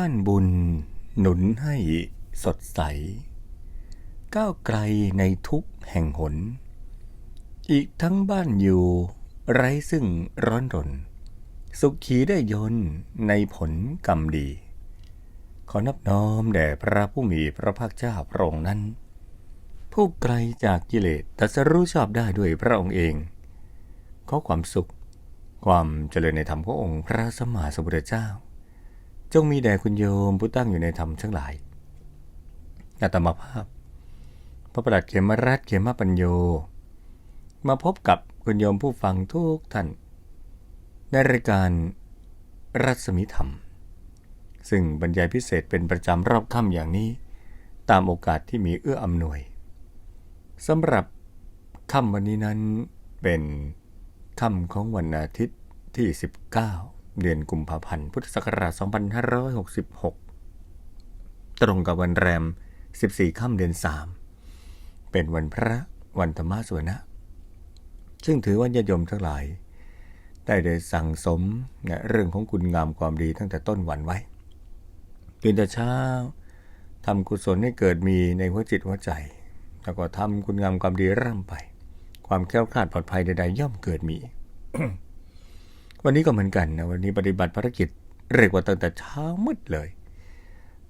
บ้านบุญ หนุนให้สดใส ก้าวไกลในทุกแห่งหน อีกทั้งบ้านอยู่ไร้ซึ่งร้อนรน สุขีได้ยนต์ในผลกรรมดี ขอนับน้อมแด่พระผู้มีพระภาคเจ้าพระองค์นั้น ผู้ไกลจากกิเลสตรัสรู้ชอบได้ด้วยพระองค์เอง ขอความสุข ความเจริญในธรรมขององค์พระสัมมาสัมพุทธเจ้า จงมีแด่คุณโยมผู้ตั้งอยู่ในธรรมทั้งหลายอาตมาภาพ พระประหลัดเขมรัตเขมปัญโย มาพบกับคุณโยมผู้ฟังทุกท่าน ในรายการรัศมีธรรม ซึ่งบรรยายพิเศษเป็นประจำรอบค่ำอย่างนี้ ตามโอกาสที่มีเอื้ออำนวยสำหรับค่ำวันนี้นั้นเป็นค่ำของวันอาทิตย์ที่ 19 เดือนกุมภาพันธ์ พุทธศักราช 2566 ตรงกับวันแรม 14 ค่ำเดือน 3 เป็นวันพระวันธรรมสวนะ ซึ่งถือว่าญาติโยมทั้งหลาย ได้ได้สั่งสมนะเรื่องของคุณงามความดีตั้งแต่ต้นวันไว้ตื่นแต่เช้าทำกุศลให้เกิดมีในหัวจิตหัวใจ แล้วก็ทำคุณงามความดีร่ำไป ความแค้วคลาดปลอดภัยใดๆย่อมเกิดมี วันนี้ก็เหมือนกันนะวันนี้ปฏิบัติภารกิจเรียกว่าตั้งแต่เช้ามืดเลย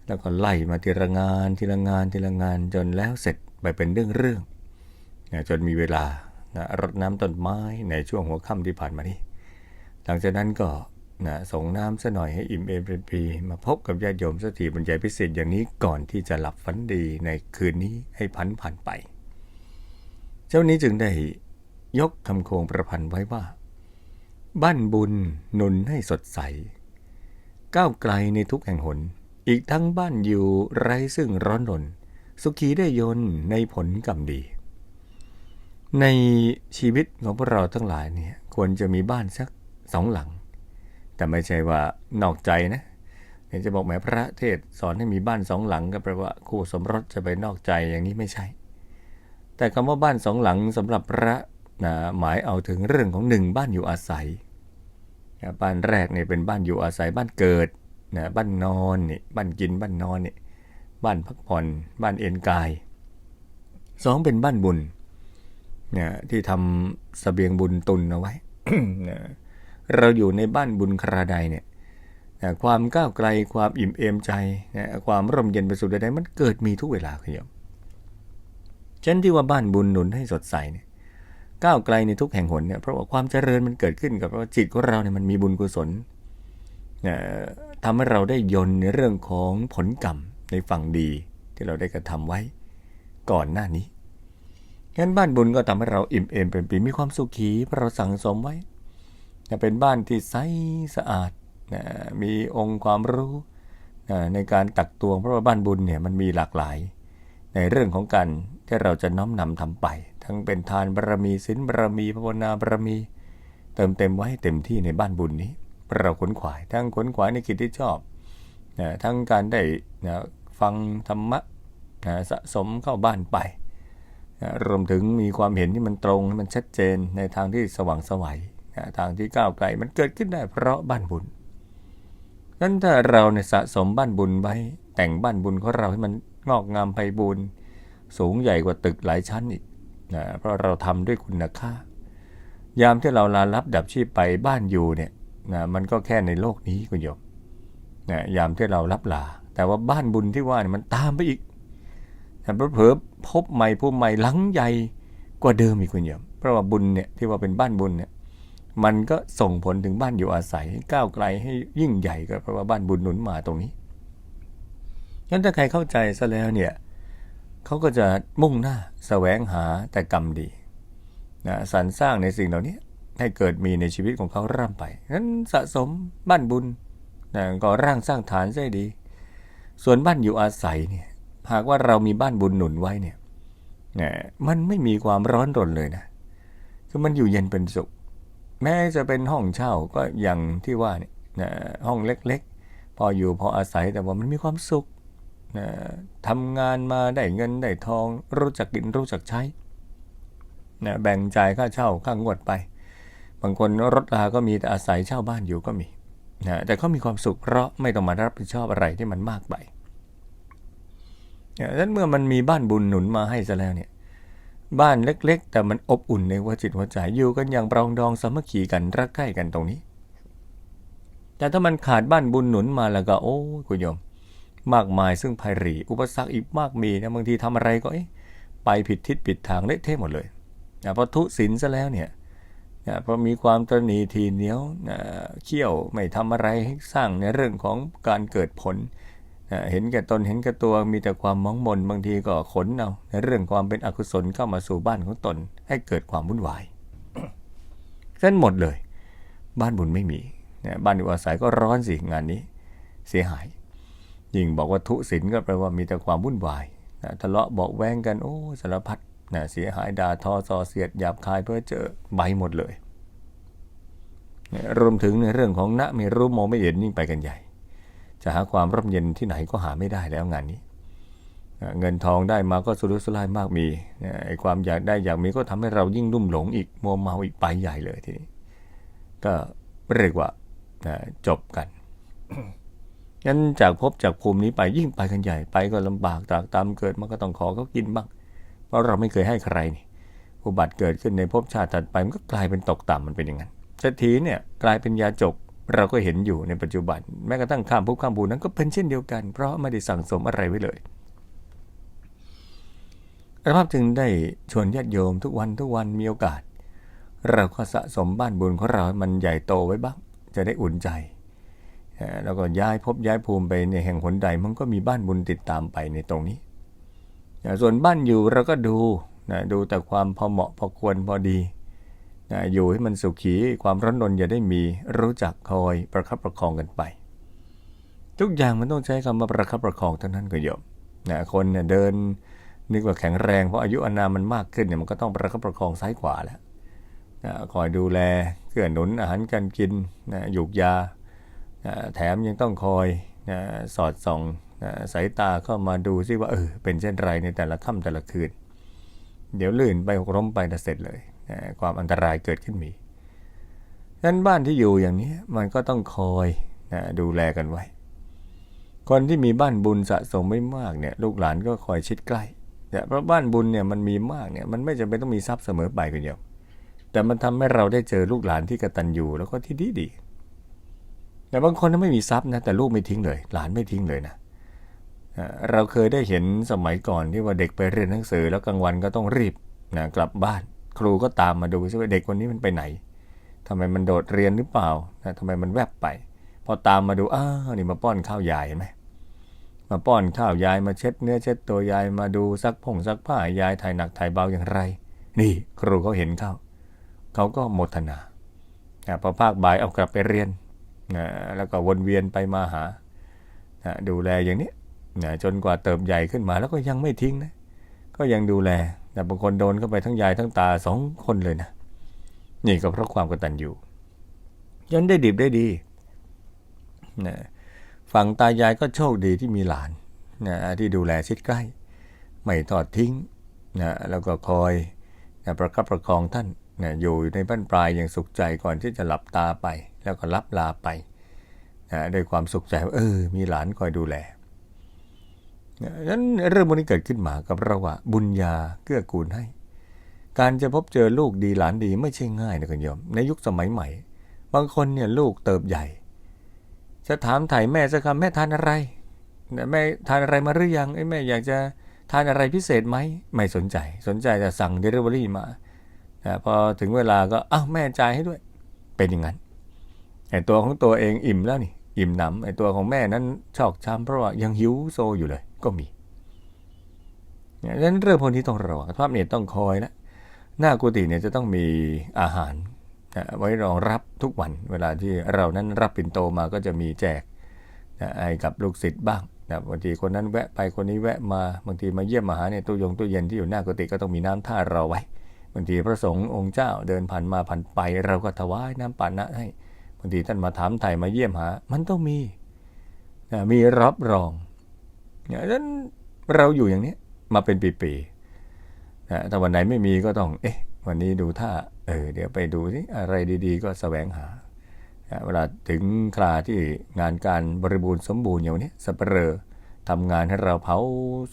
แล้วก็ไล่มาทีละงานทีละงานทีละงานจนแล้วเสร็จไปเป็นเรื่องเรื่องๆนะจนมีเวลานะรดน้ำต้นไม้ในช่วงหัวค่ำที่ผ่านมานี้หลังจากนั้นก็นะส่งน้ำซะหน่อยให้อิ่มเอมเป็นปี มาพบกับญาติโยมสถีบรรยายพิเศษอย่างนี้ก่อนที่จะหลับฝันดีในคืนนี้ให้พันผ่านไป เจ้านี้จึงได้ยกคำโคงประพันธ์ไว้ว่า บ้านบุญหนุนให้สดใส ก้าวไกลในทุกแห่งหน อีกทั้งบ้านอยู่ไร้ซึ่งร้อนรน สุขีได้ยนต์ในผลกรรมดี ในชีวิตของพวกเราทั้งหลายเนี่ยควรจะมีบ้านสักสองหลัง แต่ไม่ใช่ว่านอกใจนะเดี๋ยวจะบอกแหมพระเทศสอนให้มีบ้านสองหลังก็แปลว่าคู่สมรสจะไปนอกใจอย่างนี้ไม่ใช่ แต่คำว่าบ้านสองหลังสำหรับพระ นะหมายเอาถึงเรื่องของหนึ่งบ้านอยู่อาศัยนะบ้านแรกเนี่ยเป็นบ้านอยู่อาศัยบ้านเกิดนะบ้านนอนนี่บ้านกินบ้านนอนนี่บ้านพักผ่อนบ้านเอนกายสองเป็นบ้านบุญนะที่ทำสเสบียงบุญตุนเอาไว้นะเราอยู่ในบ้านบุญคราใดเนี่ยนะความก้าวไกลความอิ่มเอมใจนะความร่มเย็นป็นสุขใดๆมันเกิดมีทุกเวลาคุณโยมฉันที่ว่าบ้านบุญหนุนให้สดใสเนี่ย ก้าวไกลในทุกแห่งหนเนี่ยเพราะว่าความเจริญมันเกิดขึ้นกับเพราะจิตของเราเนี่ยมันมีบุญกุศลนะทำให้เราได้ยนในเรื่องของผลกรรมในฝั่งดีที่เราได้กระทำไว้ก่อนหน้านี้งั้นบ้านบุญก็ทำให้เราอิ่มเอมเป็นปีมีความสุขีเพราะเราสั่งสมไว้นะเป็นบ้านที่ใสสะอาดนะมีองค์ความรู้นะในการตักตวงเพราะว่าบ้านบุญเนี่ยมันมีหลากหลาย ในเรื่องของการที่เราจะน้อมนำทำไป ทั้งเป็นทานบารมีศีลบารมีภาวนาบารมี เติมเต็มไว้เต็มที่ในบ้านบุญนี้ เราขนขวาย ทั้งขนขวายในกิจที่ชอบนะทั้งการได้นะฟังธรรมะนะสะสมเข้าบ้านไปนะรวมถึงมีความเห็นที่มันตรงมันชัดเจนในทางที่สว่างสวัยนะทางที่ก้าวไกลมันเกิดขึ้นได้เพราะบ้านบุญนั้นถ้าเราเนี่ยสะสมบ้านบุญไว้แต่งบ้านบุญของเราให้มัน งอกงามไพบูรณ์สูงใหญ่กว่าตึกหลายชั้นอีกนะเพราะเราทำด้วยคุณค่า ยามที่เราลาลับดับชีพไปบ้านอยู่เนี่ยนะมันก็แค่ในโลกนี้คุณโยมนะยามที่เรารับลา แต่ว่าบ้านบุญที่ว่าเนี่ยมันตามไปอีกนะเผลอๆพบใหม่ผู้ใหม่หลังใหญ่กว่าเดิมอีกคุณโยมเพราะว่าบุญเนี่ยที่ว่าเป็นบ้านบุญเนี่ยมันก็ส่งผลถึงบ้านอยู่อาศัยให้ก้าวไกลให้ยิ่งใหญ่ก็เพราะว่าบ้านบุญหนุนมาตรงนี้ งั้นถ้าใครเข้าใจซะแล้วเนี่ยเขาก็จะมุ่งหน้าแสวงหาแต่กรรมดีนะสรรสร้างในสิ่งเหล่านี้ให้เกิดมีในชีวิตของเขาร่ำไปนั้นสะสมบ้านบุญนะก็ร่างสร้างฐานได้ดี ส่วนบ้านอยู่อาศัยเนี่ยหากว่าเรามีบ้านบุญหนุนไว้เนี่ยนะมันไม่มีความร้อนรนเลยนะคือมันอยู่เย็นเป็นสุข แม้จะเป็นห้องเช่าก็อย่างที่ว่าเนี่ยนะห้องเล็กๆ พออยู่พออาศัยแต่ว่ามันมีความสุข ทำงานมาได้เงินได้ทอง รู้จักกินรู้จักใช้นะแบ่งจ่ายค่าเช่าค่างวดไป บางคนรถราก็มีแต่อาศัยเช่าบ้านอยู่ก็มีนะแต่เขามีความสุขเพราะไม่ต้องมารับผิดชอบอะไรที่มันมากไปดังนั้นเมื่อมันมีบ้านบุญหนุนมาให้ซะแล้วเนี่ยบ้านเล็ก ๆ แต่มันอบอุ่นในหัวจิตหัวใจอยู่กันอย่างปรองดองสามัคคีกันรักใกล้กันตรงนี้ แต่ถ้ามันขาดบ้านบุญหนุนมาแล้วก็โอ้คุณโยม มากมายซึ่งภัยรีอุปสรรคอีกมากมีนะบางทีทำอะไรก็ไปผิดทิศผิดทางเละเทะหมดเลยนะพอทุศีลซะแล้วเนี่ยนะพอมีความตระหนีทีเหนียวนะเขี้ยวไม่ทำอะไรให้สร้างในเรื่องของการเกิดผลนะเห็นแก่ตนเห็นแก่ตัวมีแต่ความมองมนบางทีก็ขนเอาในเรื่องความเป็นอกุศลเข้ามาสู่บ้านของตน ให้เกิดความวุ่นวายเส้นหมดเลย บ้านบุญไม่มีนะบ้านอยู่อาศัยก็ร้อนสิงานนี้ เสียหาย ยิ่งบอกว่าทุศิลก็แปลว่ามีแต่ความวุ่นวายนะทะเลาะเบาะแวงกันโอ้สารพัดนะเสียหายด่าทอซอเสียดหยาบคายเพื่อเจอใบหมดเลยนะรวมถึงในเรื่องของณไม่รู้มองไม่เห็นยิ่งไปกันใหญ่ จะหาความร่มเย็นที่ไหนก็หาไม่ได้แล้วงานนี้นะเงินทองได้มาก็สุรุ่ยสุร่ายมากมีนะไอ้ความอยากได้อยากมีก็ทำให้เรายิ่งลุ่มหลงอีกมัวเมาอีกไปใหญ่เลยทีนี้ก็เรียกว่านะจบกัน งั้นจากภพจากภูมินี้ไปยิ่งไปกันใหญ่ไปก็ลำบากตากตามเกิดมันก็ต้องขอเขากินบ้าง เพราะเราไม่เคยให้ใครนี่อุบัติเกิดขึ้นในภพชาติถัดไปมันก็กลายเป็นตกต่ำมันเป็นอย่างนั้นเศรษฐีเนี่ยกลายเป็นยาจกเราก็เห็นอยู่ในปัจจุบัน แม้กระทั่งข้ามภพข้ามภูนั้นก็เป็นเช่นเดียวกัน เพราะไม่ได้สั่งสมอะไรไว้เลยอาตมาจึงได้ชวนญาติโยมทุกวันทุกวันมีโอกาส เราก็สะสมบ้านบุญของเราให้มันใหญ่โตไว้บ้าง จะได้อุ่นใจ แล้วก็ย้ายภพย้ายภูมิไปในแห่งหนใดมันก็มีบ้านบุญติดตามไปในตรงนี้ ส่วนบ้านอยู่เราก็ดูนะดูแต่ความพอเหมาะพอควรพอดีนะอยู่ให้มันสุขีความร้อนรนอย่าได้มีรู้จักคอยประคับประคองกันไป ทุกอย่างมันต้องใช้คำว่าประคับประคองเทั้งนั้นก็โยมนะคนเนี่ยเดินนึกว่าแข็งแรงเพราะอายุอนามันมากขึ้นเนี่ยมันก็ต้องประคับประคองซ้ายขวาแล้วนะคอยดูแลเกื้อหนุนอาหารการกินนะหยุกยา แถมยังต้องคอยสอดส่องสายตาเข้ามาดูซิว่าเออเป็นเช่นไรในแต่ละค่ำแต่ละคืน เดี๋ยวลื่นไปหกล้มไปจะเสร็จเลย ความอันตรายเกิดขึ้นมีนั้นบ้านที่อยู่อย่างนี้มันก็ต้องคอยดูแลกันไว้ คนที่มีบ้านบุญสะสมไม่มากเนี่ยลูกหลานก็คอยชิดใกล้เนี่ยเพราะบ้านบุญเนี่ยมันมีมากเนี่ยมันไม่จำเป็นต้องมีทรัพย์เสมอไปกันเดียวแต่มันทำให้เราได้เจอลูกหลานที่กระตัญญูแล้วก็ที่ดีดี แต่บางคนไม่มีทรัพย์นะแต่ลูกไม่ทิ้งเลย หลานไม่ทิ้งเลยนะเราเคยได้เห็นสมัยก่อนที่ว่าเด็กไปเรียนหนังสือ แล้วกลางวันก็ต้องรีบนะกลับบ้าน ครูก็ตามมาดูว่าเด็กคนนี้มันไปไหนทำไมมันโดดเรียนหรือเปล่านะทำไมมันแวบไป พอตามมาดูอ้าวนี่มาป้อนข้าวยายเห็นไหมมาป้อนข้าวยายมาเช็ดเนื้อเช็ดตัวยายมาดูซักผงซักผ้ายายถ่ายหนักถ่ายเบาอย่างไร นี่ครูเขาเห็นเข้าเขาก็โมทนาพอภาคบ่ายเอากลับไปเรียน นะแล้วก็วนเวียนไปมาหานะดูแลอย่างนี้นะจนกว่าเติบใหญ่ขึ้นมาแล้วก็ยังไม่ทิ้งนะก็ยังดูแลแต่บางคนโดนเข้าไปทั้งยายทั้งตาสองคนเลยนะนี่ก็เพราะความกตัญญูยันได้ดิบได้ดีนะฝั่งตายายก็โชคดีที่มีหลานนะที่ดูแลชิดใกล้ ไม่ทอดทิ้งนะแล้วก็คอยนะประคับประคองท่านนะอยู่ในบ้านปลายอย่างสุขใจก่อนที่จะหลับตาไป แล้วก็รับลาไปนะด้วยความสุขใจว่าเออ มีหลานคอยดูแลนั้นเรื่องพวกนี้เกิดขึ้นมากับเราว่าบุญญาเกื้อกูลให้ การจะพบเจอลูกดีหลานดีไม่ใช่ง่ายนะคุณโยม ในยุคสมัยใหม่ บางคนเนี่ยลูกเติบใหญ่ จะถามถ่ายแม่สักคำแม่ทานอะไรแม่ทานอะไรมาหรือยังไอ้แม่อยากจะทานอะไรพิเศษไหมไม่สนใจ สนใจจะสั่งเดลิเวอรี่มาพอถึงเวลาก็อ้าวแม่จ่ายให้ด้วย เป็นอย่างนั้น ไอตัวของตัวเองอิ่มแล้วนี่ อิ่มหนำไอตัวของแม่นั้นชอกช้ำเพราะว่ายังหิวโซอยู่เลย ก็มีดังนั้นเรื่องพวกนี้ต้องระวังภาพเนี่ยต้องคอยนะหน้ากุฏิเนี่ยจะต้องมีอาหารไว้รองรับทุกวันเวลาที่เรานั้นรับปิ่นโตมาก็จะมีแจกนะให้กับลูกศิษย์บ้างนะบางทีคนนั้นแวะไปคนนี้แวะมาบางทีมาเยี่ยมมาหาเนี่ยตู้ยงตู้เย็นที่อยู่หน้ากุฏิก็ต้องมีน้ำท่ารอไว้บางทีพระสงฆ์องค์เจ้าเดินผ่านมาผ่านไป เราก็ถวายน้ำปานะให้ บางทีท่านมาถามไถ่มาเยี่ยมหา มันต้องมีนะมีรับรองดังนั้นเราอยู่อย่างนี้มาเป็นปีๆนะถ้าวันไหนไม่มีก็ต้อง เอ๊ะ วันนี้ดูท่า เออ เดี๋ยวไปดูสิอะไรดีๆ ก็สแสวงหานะเวลาถึงคราที่งานการบริบูรณ์สมบูรณ์อย่างนี้สัปเหร่อทำงานให้เราเผา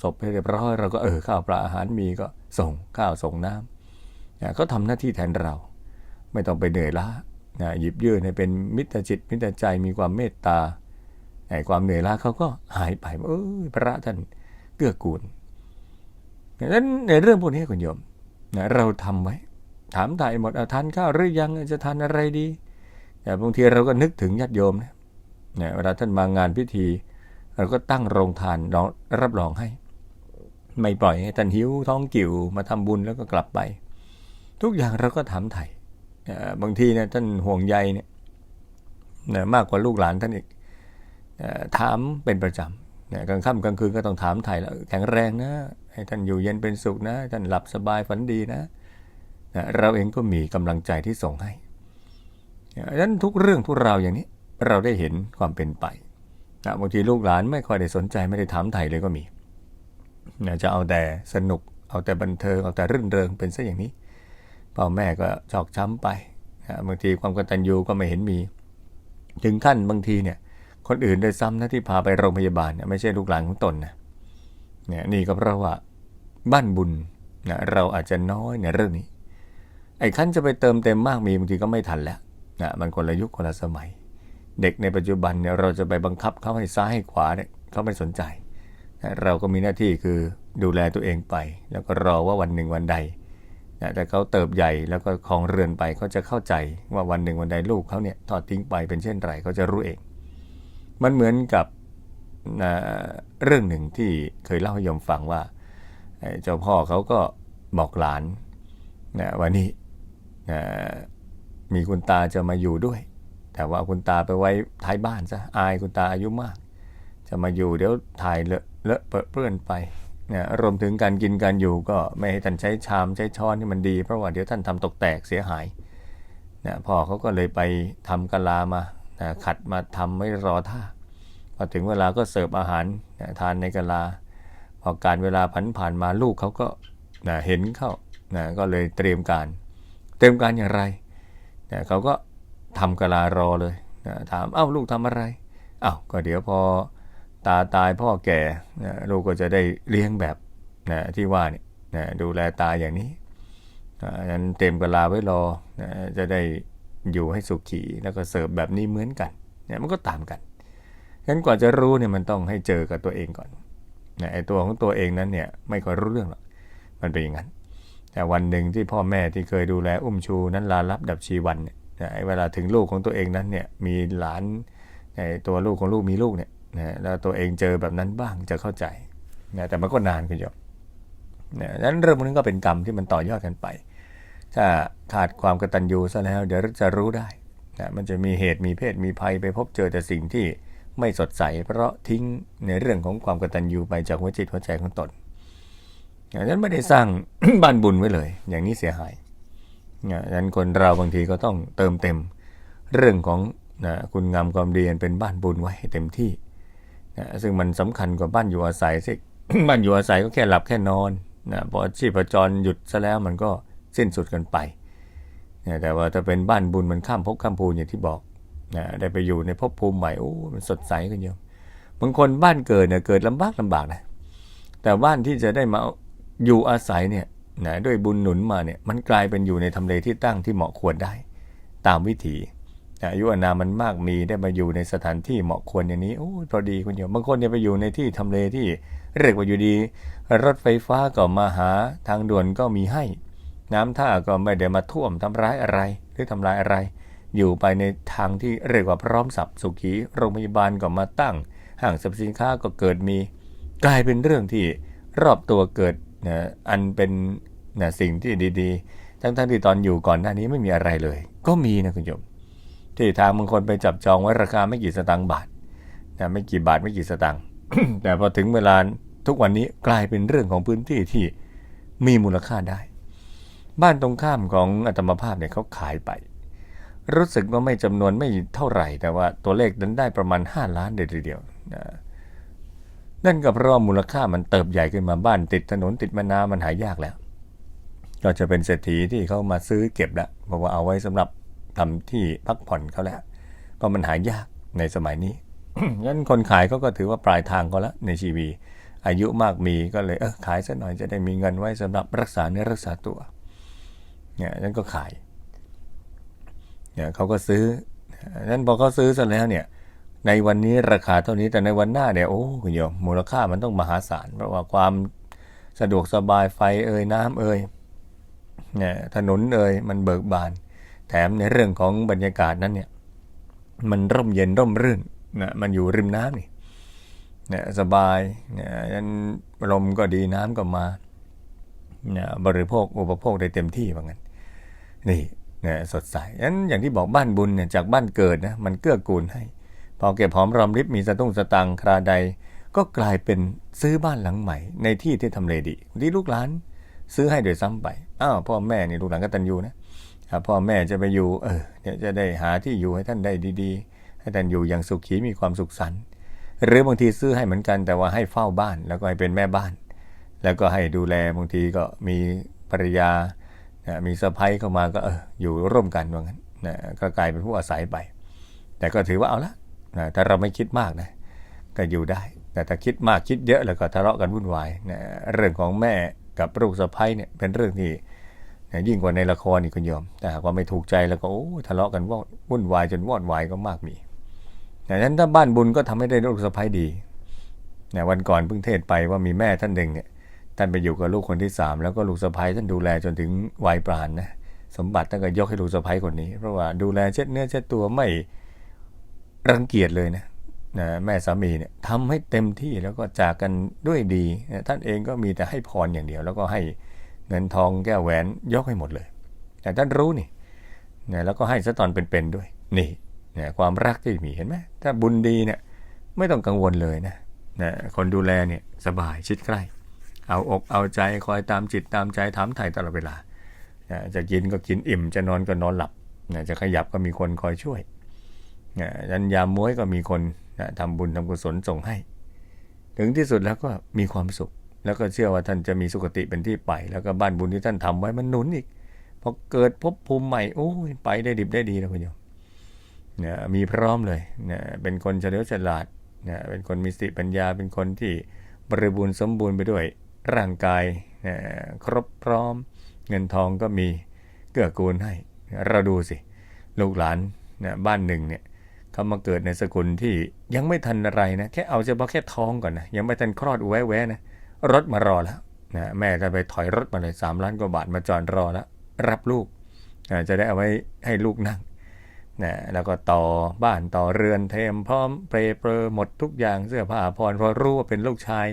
ศพให้เรียบร้อยเราก็เออข้าวปลาอาหารมีก็ส่งข้าวส่งน้ำนะก็ทำหน้าที่แทนเรา ไม่ต้องไปเหนื่อยล้า นะหยิบยื่นให้เป็นมิตรจิตมิตรใจมีความเมตตาไอ้ความเหนื่อยล้าเขาก็หายไปเออพระท่านเกื้อกูลดังนั้นในเรื่องพวกนี้คุณโยมนะเราทำไว้ ถามถ่ายหมดเอาทานข้าวหรือยังจะทานอะไรดี แต่บางทีเราก็นึกถึงญาติโยมนะเนี่ยเวลาท่านมางานพิธี เราก็ตั้งโรงทานรองรับรองให้ ไม่ปล่อยให้ท่านหิวท้องกิ่วมาทำบุญแล้วก็กลับไป ทุกอย่างเราก็ถามไถ่เอ่อ บางทีเนี่ยท่านห่วงใยเนี่ยนะมากกว่าลูกหลานท่านอีกถามเป็นประจำกลางค่ำกลางคืนก็ต้องถามไถ่แล้วแข็งแรงนะให้ท่านอยู่เย็นเป็นสุขนะ ท่านหลับสบายฝันดีนะนะ เราเองก็มีกำลังใจที่ส่งให้ดังนั้นทุกเรื่องทุกราวอย่างนี้เราได้เห็นความเป็นไปนะบางทีลูกหลานไม่ค่อยได้สนใจไม่ได้ถามไถ่เลยก็มีนะจะเอาแต่สนุก เอาแต่บันเทิงเอาแต่รื่นเริงเป็นซะอย่างนี้ พ่อแม่ก็ชอกช้ำไปบางทีความกตัญญูก็ไม่เห็นมี ถึงขั้นบางทีเนี่ยคนอื่นโดยซ้ำนะที่พาไปโรงพยาบาลเนี่ยไม่ใช่ลูกหลานของตนนะเนี่ยนี่ก็เพราะว่าบ้านบุญนะเราอาจจะน้อยในเรื่องนี้ ไอ้ขั้นจะไปเติมเต็มมากมีบางทีก็ไม่ทันแล้วนะมันคนละยุคคนละสมัย เด็กในปัจจุบันเนี่ยเราจะไปบังคับเขาให้ซ้ายให้ขวาเนี่ยเขาไม่สนใจนะเราก็มีหน้าที่คือดูแลตัวเองไป แล้วก็รอว่าวันหนึ่งวันใด แต่เขาเติบใหญ่แล้วก็คลองเรือนไปเขาจะเข้าใจว่าวันหนึ่งวันใดลูกเขาเนี่ยทอดทิ้งไปเป็นเช่นไรเขาจะรู้เอง มันเหมือนกับนะเรื่องหนึ่งที่เคยเล่าให้โยมฟังว่าเจ้าพ่อเขาก็บอกหลานนะวันนี้นะมีคุณตาจะมาอยู่ด้วย แต่ว่าคุณตาไปไว้ท้ายบ้านซะอายคุณตาอายุมาก จะมาอยู่เดี๋ยวถ่ายเลอะเลอะเปรอะเปื้อนไป นะรวมถึงการกินการอยู่ก็ไม่ให้ท่านใช้ชามใช้ช้อนที่มันดี เพราะว่าเดี๋ยวท่านทำตกแตกเสียหายนะพ่อเขาก็เลยไปทำกะลามานะขัดมาทำไม่รอท่าพอถึงเวลาก็เสิร์ฟอาหารนะทานในกะลา พอการเวลาผ่านผ่านมาลูกเขาก็นะเห็นเข้านะก็เลยเตรียมการ เตรียมการอย่างไรนะเขาก็ทำกะลารอเลยนะถามเอ้าลูกทำอะไรเอ้าก็เดี๋ยวพอ ตาตายพ่อแก่ลูกก็จะได้เลี้ยงแบบนะที่ว่านี่นะดูแลตาอย่างนี้นะนั้นเต็มกะลาไว้รอนะจะได้อยู่ให้สุขีแล้วก็เสิร์ฟแบบนี้เหมือนกันเนี่ยมันก็ตามกันงั้นกว่าจะรู้เนี่ยมันต้องให้เจอกับตัวเองก่อนนะไอตัวของตัวเองนั้นเนี่ยไม่ค่อยรู้เรื่องหรอกมันเป็นอย่างนั้น แต่วันหนึ่งที่พ่อแม่ที่เคยดูแลอุ้มชูนั้นลาลับดับชีวันเนี่ยนะไอ้เวลาถึงลูกของตัวเองนั้นเนี่ยมีหลานไอ้ตัวลูกของลูกมีลูกเนี่ย นะแล้วตัวเองเจอแบบนั้นบ้างจะเข้าใจนะแต่มันก็นานคุณโยมนะนั้นเรื่องพวกนี้ก็เป็นกรรมที่มันต่อยอดกันไป ถ้าขาดความกตัญญูซะแล้ว เดี๋ยวจะรู้ได้นะมันจะมีเหตุมีเพศมีภัยไปพบเจอแต่สิ่งที่ไม่สดใส เพราะทิ้งในเรื่องของความกตัญญูไปจากหัวจิตหัวใจของตนอย่างนั้นไม่ได้สร้างบ้านบุญไว้เลย อย่างนี้เสียหายนะดังนั้นคนเราบางทีก็ต้องเติมเต็ม เรื่องของนะคุณงามความดีเป็นบ้านบุญไว้ให้เต็มที่ นะซึ่งมันสำคัญกว่าบ้านอยู่อาศัยสิบ้านอยู่อาศัยก็แค่หลับแค่นอนนะพอชีพจรหยุดซะแล้วมันก็สิ้นสุดกันไปนะแต่ว่าถ้าเป็นบ้านบุญมันข้ามภพข้ามภูมิอย่างที่บอกนะได้ไปอยู่ในภพภูมิใหม่โอ้มันสดใสกันเยอะบางคนบ้านเกิดเนี่ยเกิดลำบากลำบากนะแต่บ้านที่จะได้มาอยู่อาศัยเนี่ยนะด้วยบุญหนุนมาเนี่ยมันกลายเป็นอยู่ในทำเลที่ตั้งที่เหมาะควรได้ ตามวิถี อายุอานามมันมากมีได้มาอยู่ในสถานที่เหมาะควรอย่างนี้โอ้พอดีคุณโยมบางคนเนี่ยไปอยู่ในที่ทำเลที่เรียกว่าอยู่ดี รถไฟฟ้าก็มาหาทางด่วนก็มีให้ น้ำท่าก็ไม่ได้มาท่วมทำร้ายอะไรหรือทำลายอะไร อยู่ไปในทางที่เรียกว่าพร้อมสับสุขีโรงพยาบาลก็มาตั้ง ห้างสรรพสินค้าก็เกิดมี กลายเป็นเรื่องที่รอบตัวเกิดนะอันเป็นนะสิ่งที่ดีๆ ทั้งๆที่ตอนอยู่ก่อนหน้านี้ไม่มีอะไรเลย ก็มีนะคุณโยม ที่ทางบางคนไปจับจองไว้ราคาไม่กี่สตางค์บาทนะไม่กี่บาทไม่กี่สตางค์แต่พอถึงเวลาทุกวันนี้กลายเป็นเรื่องของพื้นที่ที่มีมูลค่าได้ บ้านตรงข้ามของอัตมาภาพเนี่ยเขาขายไป รู้สึกว่าไม่จำนวนไม่เท่าไหร่ แต่ว่าตัวเลขนั้นได้ประมาณ 5 ล้านเดียวทีเดียวนะนั่นก็เพราะว่ามูลค่ามันเติบใหญ่ขึ้นมาบ้านติดถนนติดแม่น้ำมันหายากแล้ว ก็จะเป็นเศรษฐีที่เขามาซื้อเก็บแล้วเพราะว่าเอาไว้สำหรับ ทำที่พักผ่อนเขาแล้วก็มันหายากในสมัยนี้งั้นคนขายเขาก็ถือว่าปลายทางก็แล้วในชีวีอายุมากมีก็เลยเออขายสักหน่อยจะได้มีเงินไว้สำหรับรักษาเนื้อรักษาตัวเนี่ยนั้นก็ขายเนี่ยเขาก็ซื้อนั้นพอเขาซื้อเสร็จแล้วเนี่ยในวันนี้ราคาเท่านี้แต่ในวันหน้าเนี่ยโอ้คุณโยมมูลค่ามันต้องมหาศาลเพราะว่าความสะดวกสบายไฟเอ่ยน้ำเอ่ยเนี่ยถนนเอ่ยมันเบิกบาน แถมในเรื่องของบรรยากาศนั้นเนี่ยมันร่มเย็นร่มรื่นนะมันอยู่ริมน้ำนี่นี่ยสบายนี่ยยันลมก็ดีน้ำก็มานี่ยบริโภคอุปโภคได้เต็มที่ว่างั้นนี่นี่ยสดใสยันอย่างที่บอกบ้านบุญเนี่ยจากบ้านเกิดนะมันเกื้อกูลให้ พอเก็บหอมรอมริบมีสตุ้งสตังคราใด ก็กลายเป็นซื้อบ้านหลังใหม่ ในที่ที่ทำเลดีที่ลูกหลานซื้อให้โดยซ้ำไปอ้าวพ่อแม่นี่ลูกหลานก็ตันยูนะ ถ้าพ่อแม่จะไปอยู่ เออเนี่ยจะได้หาที่อยู่ให้ท่านได้ดีๆ ให้ท่านอยู่อย่างสุขีมีความสุขสันต์หรือบางทีซื้อให้เหมือนกันแต่ว่าให้เฝ้าบ้านแล้วก็ให้เป็นแม่บ้าน แล้วก็ให้ดูแลบางทีก็มีภรรยานะมีสะพ้ยเข้ามาก็เอออยู่ร่วมกันว่างั้นนะก็กลายเป็นผู้อาศัยไป แต่ก็ถือว่าเอาละนะถ้าเราไม่คิดมากนะก็อยู่ได้ แต่ถ้าคิดมากคิดเยอะแล้วก็ทะเลาะกันวุ่นวายนะเรื่องของแม่กับลูกสะพ้ยเนี่ยเป็นเรื่องที่ นะยิ่งกว่าในละครนี่คุณโยมแต่หากว่าไม่ถูกใจแล้วก็โอ้ทะเลาะกันว่าวุ่นวายจนวอดวายก็มากมีดังนั้นถ้าบ้านบุญก็ทำให้ได้ลูกสะพ้ยดีนะวันก่อนเพิ่งเทศไปว่ามีแม่ท่านหนึ่งเนี่ยท่านไปอยู่กับลูกคนที่สามแล้วก็ลูกสะพ้ยท่านดูแลจนถึงวัยปราณนะสมบัติท่านก็ยกให้ลูกสะพ้ยคนนี้ เพราะว่าดูแลเช็ดเนื้อเช็ดตัวไม่รังเกียจเลยนะนะแม่สามีเนี่ยทำให้เต็มที่แล้วก็จากกันด้วยดีนะท่านเองก็มีแต่ให้พรอย่างเดียว แล้วก็ให้ เงินทองแก้วแหวนยกให้หมดเลย แต่ท่านรู้นี่นะแล้วก็ให้ซะตอนเป็นๆด้วย นี่นะความรักที่มีเห็นไหมถ้าบุญดีเนี่ยไม่ต้องกังวลเลยนะนะคนดูแลเนี่ยสบายชิดใกล้ เอาอกเอาใจคอยตามจิตตามใจถามไถ่ตลอดเวลานะจะกินก็กินอิ่ม จะนอนก็นอนหลับนะจะขยับก็มีคนคอยช่วยนะยันยามม้วยก็มีคนนะทำบุญทำกุศลส่งให้ ถึงที่สุดแล้วก็มีความสุข แล้วก็เชื่อว่าท่านจะมีสุคติเป็นที่ไป แล้วก็บ้านบุญที่ท่านทำไว้มันหนุนอีกพอเกิดภพภูมิใหม่โอ้ยไปได้ดิบได้ดีนะคุณโยมเนี่ยมีพร้อมเลยเนี่ยเป็นคนเฉลียวฉลาดเนี่ยเป็นคนมีสติปัญญา เป็นคนที่บริบูรณ์สมบูรณ์ไปด้วยร่างกายเนี่ยครบพร้อม เงินทองก็มีเกื้อกูลให้เราดูสิ ลูกหลานเนี่ยบ้านหนึ่งเนี่ยเขามาเกิดในสกุลที่ยังไม่ทันอะไรนะ แค่เอาเฉพาะแค่ท้องก่อนนะ ยังไม่ทันคลอดแวะแวะนะ รถมารอแล้วนะแม่จะไปถอยรถมาเลยสามล้านกว่าบาทมาจอดรอแล้วรับลูกนะจะได้เอาไว้ให้ลูกนั่งนะแล้วก็ต่อบ้านต่อเรือนเทมพร้อมเปรย์เปรหมดทุกอย่างเสื้อผ้าอาภรเพราะรู้ว่าเป็นลูกชาย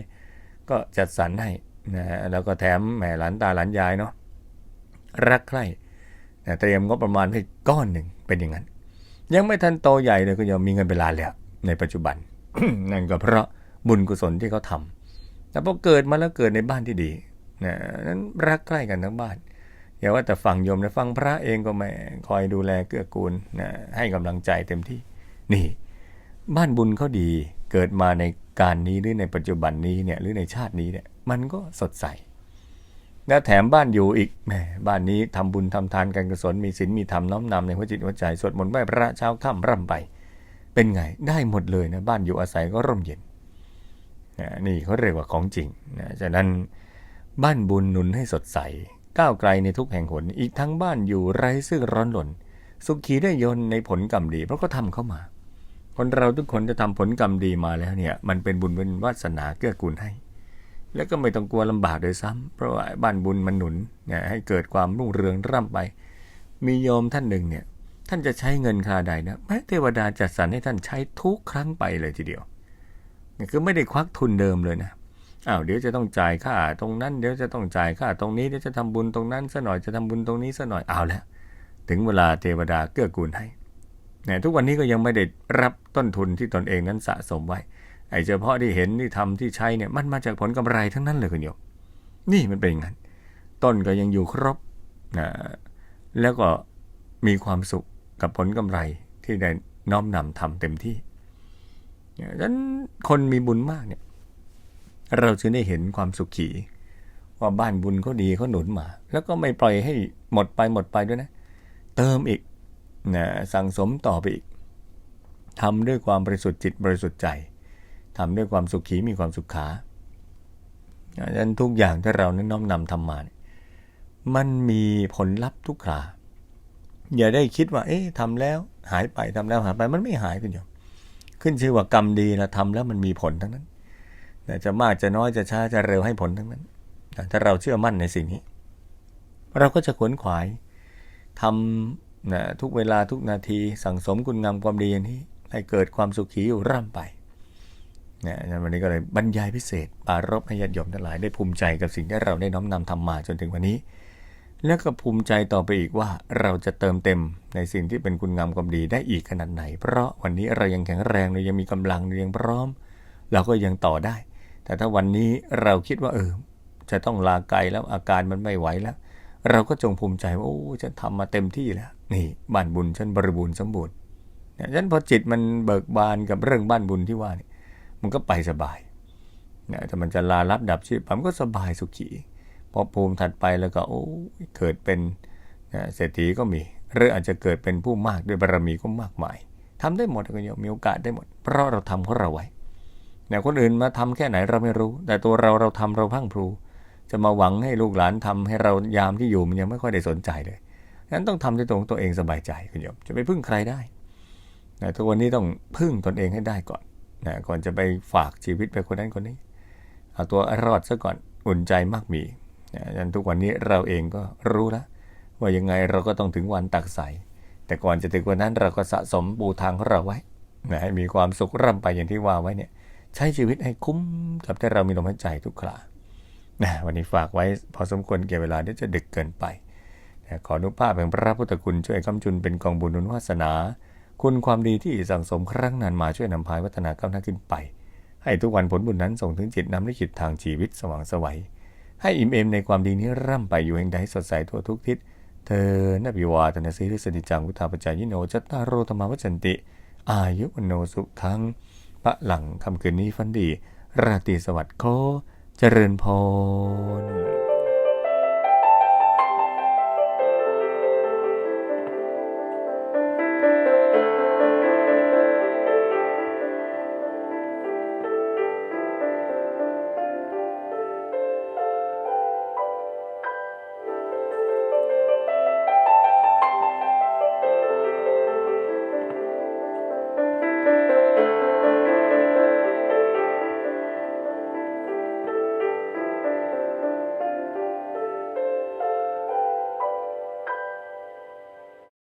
ก็จัดสรรให้นะแล้วก็แถมแหมหลานตาหลานยายเนาะรักใคร่นะเตรียมงบประมาณให้ก้อนหนึ่งเป็นอย่างนั้น ยังไม่ทันโตใหญ่เลยก็ยังมีเงินเป็นล้านแล้วในปัจจุบัน นั่นก็เพราะบุญกุศลที่เขาทำ แต่พอเกิดมาแล้วเกิดในบ้านที่ดีนะนั้นรักใกล้กันทั้งบ้านอย่าว่าแต่ฟังโยมนะฟังพระเองก็ไม่คอยดูแลเกื้อกูลนะให้กำลังใจเต็มที่ นี่ บ้านบุญเขาดีเกิดมาในการนี้หรือในปัจจุบันนี้เนี่ยหรือในชาตินี้เนี่ยมันก็สดใสแล้วแถมบ้านอยู่อีกแหมบ้านนี้ทำบุญทำทานการกุศลมีศีลมีธรรมน้อมนำในหัวจิตหัวใจสวดมนต์ไหว้พระเช้าค่ำร่ำไป เป็นไงได้หมดเลยนะบ้านอยู่อาศัยก็ร่มเย็น นะนี่เขาเรียกว่าของจริงนะฉะนั้นบ้านบุญหนุนให้สดใส ก้าวไกลในทุกแห่งหน อีกทั้งบ้านอยู่ไร้ซึ่งร้อนหล่น สุขีได้ยนในผลกรรมดี เพราะก็ทำเข้ามา คนเราทุกคนจะทำผลกรรมดีมาแล้วเนี่ยมันเป็นบุญเป็นวาสนาเกื้อกูลให้ แล้วก็ไม่ต้องกลัวลำบากโดยซ้ำเพราะว่าบ้านบุญมันหนุนเนี่ยให้เกิดความรุ่งเรืองร่ำไป มีโยมท่านหนึ่งเนี่ยท่านจะใช้เงินคาใดนะแม้เทวดาจัดสรรให้ท่านใช้ทุกครั้งไปเลยทีเดียว คือไม่ได้ควักทุนเดิมเลยนะอ้าวเดี๋ยวจะต้องจ่ายค่าตรงนั้นเดี๋ยวจะต้องจ่ายค่าตรงนี้เดี๋ยวจะทำบุญตรงนั้นซะหน่อยจะทำบุญตรงนี้ซะหน่อยเอาแล้วถึงเวลาเทวดาเกื้อกูลให้เนี่ยทุกวันนี้ก็ยังไม่ได้รับต้นทุนที่ตนเองนั้นสะสมไว้ ไอ้เฉพาะที่เห็นที่ทำที่ใช้เนี่ยมันมาจากผลกำไรทั้งนั้นเลยคุณโยมนี่มันเป็นอย่างนั้น ต้นก็ยังอยู่ครบนะแล้วก็มีความสุขกับผลกำไรที่ได้น้อมนำทำเต็มที่ ดังนั้นคนมีบุญมากเนี่ย เราจะได้เห็นความสุขขี ว่าบ้านบุญเขาดีเขาหนุนมา แล้วก็ไม่ปล่อยให้หมดไปหมดไปด้วยนะ เติมอีกนะสั่งสมต่อไปอีกทำด้วยความบริสุทธิ์จิตบริสุทธิ์ใจทำด้วยความสุขีมีความสุขขาดังนั้นทุกอย่างที่เราน้นน้อมนำทำมาเนี่ยมันมีผลลัพธ์ทุกคราอย่าได้คิดว่า เอ๊ะทำแล้วหายไปทำแล้วหายไป มันไม่หายคุณโยม ขึ้นชื่อว่ากรรมดีนะทำแล้วมันมีผลทั้งนั้นแต่จะมากจะน้อยจะช้าจะเร็วให้ผลทั้งนั้นแต่ถ้าเราเชื่อมั่นในสิ่งนี้ เราก็จะขวนขวายทำนะทุกเวลาทุกนาทีสั่งสมคุณงามความดีอย่างนี้ให้เกิดความสุขีอยู่ร่ำไปนะวันนี้ก็เลยบรรยายพิเศษ ปารบให้ญาติโยมทั้งหลายได้ภูมิใจกับสิ่งที่เราได้น้อมนำทำมาจนถึงวันนี้ และก็ภูมิใจต่อไปอีกว่าเราจะเติมเต็มในสิ่งที่เป็นคุณงามความดีได้อีกขนาดไหน เพราะวันนี้เรายังแข็งแรงเรายังมีกำลังเรายังพร้อม เราก็ยังต่อได้ แต่ถ้าวันนี้เราคิดว่าเออจะต้องลาไกลแล้วอาการมันไม่ไหวแล้ว เราก็จงภูมิใจว่าโอ้ฉันทำมาเต็มที่แล้ว นี่บ้านบุญฉันบริบูรณ์สมบูรณ์ฉะนั้นพอจิตมันเบิกบานกับเรื่องบ้านบุญที่ว่านี่มันก็ไปสบายนี่ถ้ามันจะลาลับดับชีพมันก็สบายสุขี พอภูมิถัดไปแล้วก็โอ้เกิดเป็นเศรษฐีก็มี หรืออาจจะเกิดเป็นผู้มากด้วยบารมีก็มากมายทำได้หมดก็ยังมีโอกาสได้หมด เพราะเราทำของเราไว้แต่คนอื่นมาทำแค่ไหนเราไม่รู้ แต่ตัวเราเราทำเราพังพรูจะมาหวังให้ลูกหลานทำให้เรายามที่อยู่มันยังไม่ค่อยได้สนใจเลยงั้นต้องทำในตัวของตัวเองสบายใจคุณโยมจะไปพึ่งใครได้แต่ทุกวันนี้ต้องพึ่งตนเองให้ได้ก่อนนะก่อนจะไปฝากชีวิตไปคนนั้นคนนี้เอาตัวรอดซะก่อนอุ่นใจมากมี นทุกวันนี้เราเองก็รู้แล้วว่ายังไงเราก็ต้องถึงวันตักใส แต่ก่อนจะถึงวันนั้นเราก็สะสมปูทางของเราไว้นะให้มีความสุขร่ำไปอย่างที่ว่าไว้เนี่ย ใช้ชีวิตให้คุ้มกับที่เรามีลมหายใจทุกครานะวันนี้ฝากไว้พอสมควรเกี่ยวเวลาเดี๋ยวจะดึกเกินไปนะขออนุภาพแห่งพระพุทธคุณช่วยคำจุนเป็นกองบุญนุนวาสนา คุณความดีที่สั่งสมครั้งนานมาช่วยนำพายวัฒนาก้าวหน้าขึ้นไป ให้ทุกวันผลบุญนั้นส่งถึงจิตนำลิขิตทางชีวิตสว่างสวัย ให้อิ่มเอมในความดีนี้ร่ำไปอยู่แห่งใดสดใสทั่วทุกทิศ เธอนบิวาตนาสีริสติจังวุธาปจายโนจัตตารโรธรรมวัจันติ อายุวโนสุขังพระหลังคำคืนนี้ฟันดี ราตรีสวัสดิ์โคเจริญพร